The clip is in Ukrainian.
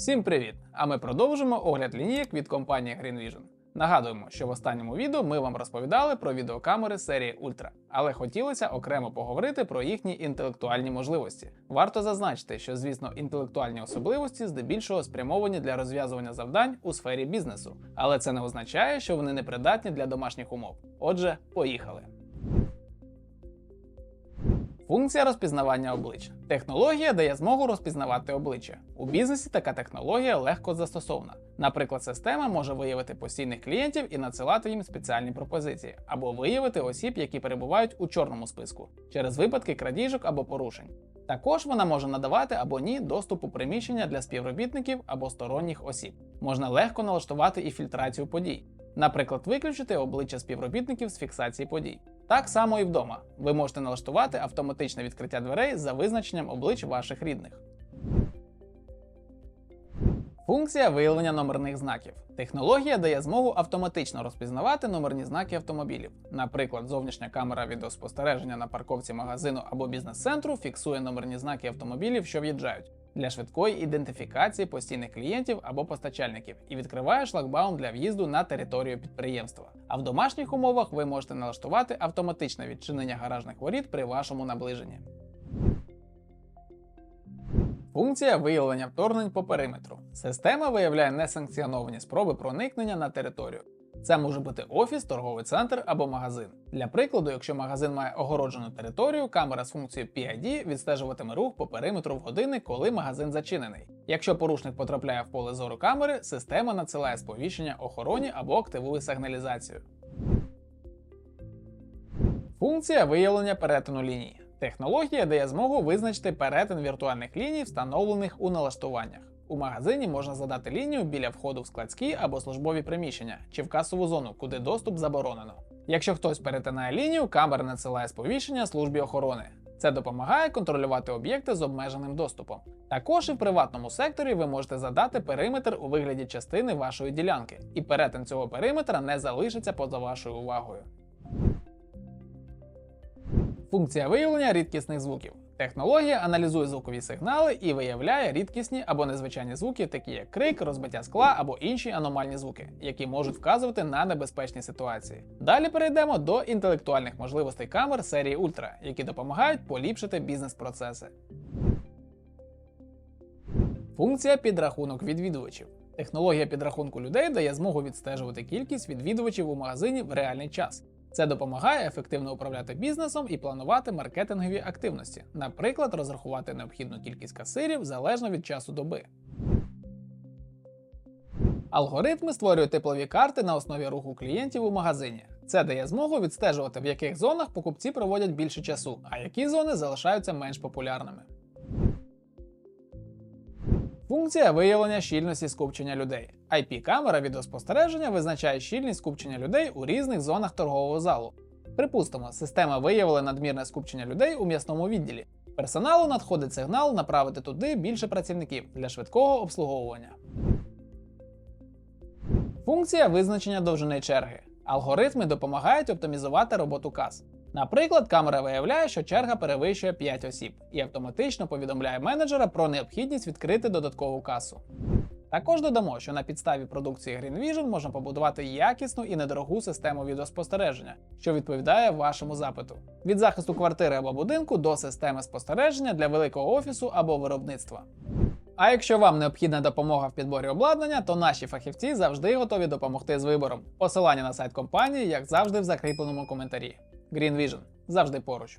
Всім привіт! А ми продовжимо огляд лінійок від компанії Green Vision. Нагадуємо, що в останньому відео ми вам розповідали про відеокамери серії Ultra, але хотілося окремо поговорити про їхні інтелектуальні можливості. Варто зазначити, що, звісно, інтелектуальні особливості здебільшого спрямовані для розв'язування завдань у сфері бізнесу, але це не означає, що вони не придатні для домашніх умов. Отже, поїхали. Функція розпізнавання обличчя. Технологія дає змогу розпізнавати обличчя. У бізнесі така технологія легко застосована. Наприклад, система може виявити постійних клієнтів і надсилати їм спеціальні пропозиції, або виявити осіб, які перебувають у чорному списку, через випадки крадіжок або порушень. Також вона може надавати або ні доступ у приміщення для співробітників або сторонніх осіб. Можна легко налаштувати і фільтрацію подій. Наприклад, виключити обличчя співробітників з фіксації подій. Так само і вдома. Ви можете налаштувати автоматичне відкриття дверей за визначенням облич ваших рідних. Функція виявлення номерних знаків. Технологія дає змогу автоматично розпізнавати номерні знаки автомобілів. Наприклад, зовнішня камера відеоспостереження на парковці магазину або бізнес-центру фіксує номерні знаки автомобілів, що в'їжджають, для швидкої ідентифікації постійних клієнтів або постачальників і відкриває шлагбаум для в'їзду на територію підприємства. А в домашніх умовах ви можете налаштувати автоматичне відчинення гаражних воріт при вашому наближенні. Функція виявлення вторгнень по периметру. Система виявляє несанкціоновані спроби проникнення на територію. Це може бути офіс, торговий центр або магазин. Для прикладу, якщо магазин має огороджену територію, камера з функцією PID відстежуватиме рух по периметру в години, коли магазин зачинений. Якщо порушник потрапляє в поле зору камери, система надсилає сповіщення охороні або активує сигналізацію. Функція виявлення перетину лінії. Технологія дає змогу визначити перетин віртуальних ліній, встановлених у налаштуваннях. У магазині можна задати лінію біля входу в складські або службові приміщення чи в касову зону, куди доступ заборонено. Якщо хтось перетинає лінію, камера надсилає сповіщення службі охорони. Це допомагає контролювати об'єкти з обмеженим доступом. Також і в приватному секторі ви можете задати периметр у вигляді частини вашої ділянки, і перетин цього периметра не залишиться поза вашою увагою. Функція виявлення рідкісних звуків. Технологія аналізує звукові сигнали і виявляє рідкісні або незвичайні звуки, такі як крик, розбиття скла або інші аномальні звуки, які можуть вказувати на небезпечні ситуації. Далі перейдемо до інтелектуальних можливостей камер серії Ultra, які допомагають поліпшити бізнес-процеси. Функція підрахунок відвідувачів. Технологія підрахунку людей дає змогу відстежувати кількість відвідувачів у магазині в реальний час. Це допомагає ефективно управляти бізнесом і планувати маркетингові активності, наприклад, розрахувати необхідну кількість касирів залежно від часу доби. Алгоритми створюють теплові карти на основі руху клієнтів у магазині. Це дає змогу відстежувати, в яких зонах покупці проводять більше часу, а які зони залишаються менш популярними. Функція виявлення щільності скупчення людей. IP-камера відеоспостереження визначає щільність скупчення людей у різних зонах торгового залу. Припустимо, система виявила надмірне скупчення людей у м'ясному відділі. Персоналу надходить сигнал направити туди більше працівників для швидкого обслуговування. Функція визначення довжини черги. Алгоритми допомагають оптимізувати роботу кас. Наприклад, камера виявляє, що черга перевищує 5 осіб, і автоматично повідомляє менеджера про необхідність відкрити додаткову касу. Також додамо, що на підставі продукції Green Vision можна побудувати якісну і недорогу систему відеоспостереження, що відповідає вашому запиту. Від захисту квартири або будинку до системи спостереження для великого офісу або виробництва. А якщо вам необхідна допомога в підборі обладнання, то наші фахівці завжди готові допомогти з вибором. Посилання на сайт компанії, як завжди, в закріпленому коментарі. Green Vision завжди поруч.